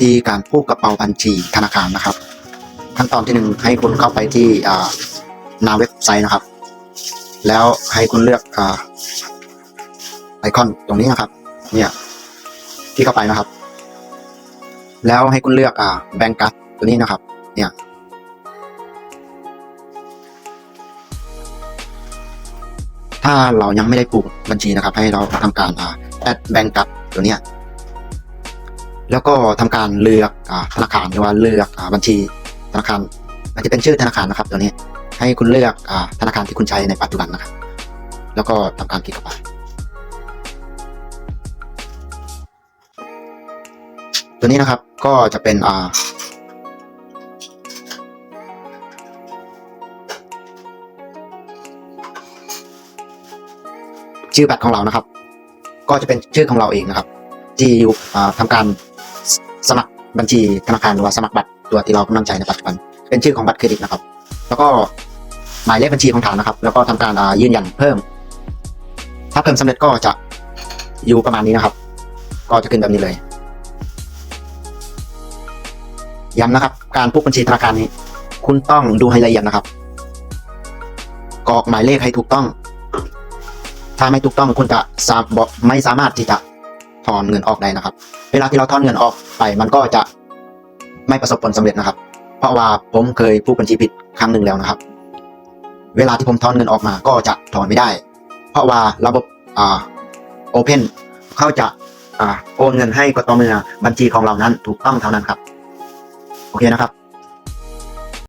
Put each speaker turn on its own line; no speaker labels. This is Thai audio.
ธีการผูกกระเป๋าบัญชีธนาคารนะครับ ขั้นตอนที่หนึ่งให้คุณเข้าไปที่หน้าเว็บไซต์นะครับ แล้วให้คุณเลือกอไอคอนตรงนี้นะครับ เนี่ยที่เข้าไปนะครับ แล้วให้คุณเลือกอแบงกัสตัวนี้นะครับ เนี่ยถ้าเรายังไม่ได้ผูกบัญชีนะครับ ให้เราทำการแอดแบงกัสตัวนี้ แล้วก็ทำการเลือกอธนาคารหรือว่าเลือกอบัญชีธนาคารอาจจะเป็นชื่อธนาคารนะครับตัวนี้ให้คุณเลือกอธนาคารที่คุณใช้ในปัจจุบันนะครับ แล้วก็ทำการคลิกเข้าไปตัวนี้นะครับก็จะเป็นอ่าชื่อบัตรของเรานะครับ ก็จะเป็นชื่อของเราเองนะครับ ที่อยู่อ่าทำการ สมัครบัญชีธนาคารหรือว่าสมัครบัตรตัวที่เรากำลังใช้ในปัจจุบัน เป็นชื่อของบัตรเครดิตนะครับ แล้วก็หมายเลขบัญชีของฐานนะครับ แล้วก็ทำการยืนยันเพิ่ม ถ้าเพิ่มสำเร็จก็จะอยู่ประมาณนี้นะครับ ก็จะขึ้นแบบนี้เลยย้ำนะครับ การผูกบัญชีธนาคารนี้ คุณต้องดูให้ละเอียดนะครับกรอกหมายเลขให้ถูกต้อง ถ้าไม่ถูกต้องคุณจะไม่สามารถที่จะ อนเงินออกได้นะครับ เวลาที่เราถอนเงินออกไป มันก็จะไม่ประสบผลสำเร็จนะครับ เพราะว่าผมเคยผู้บัญชีผิดครั้งหนึ่งแล้วนะครับ เวลาที่ผมถอนเงินออกมาก็จะถอนไม่ได้ เพราะว่าระบบอ่าโอเพนเขาจะอ่าโอนเงินให้ก็ต่อเมื่อบัญชีของเรานั้นถูกต้องเท่านั้นครับ โอเคนะครับ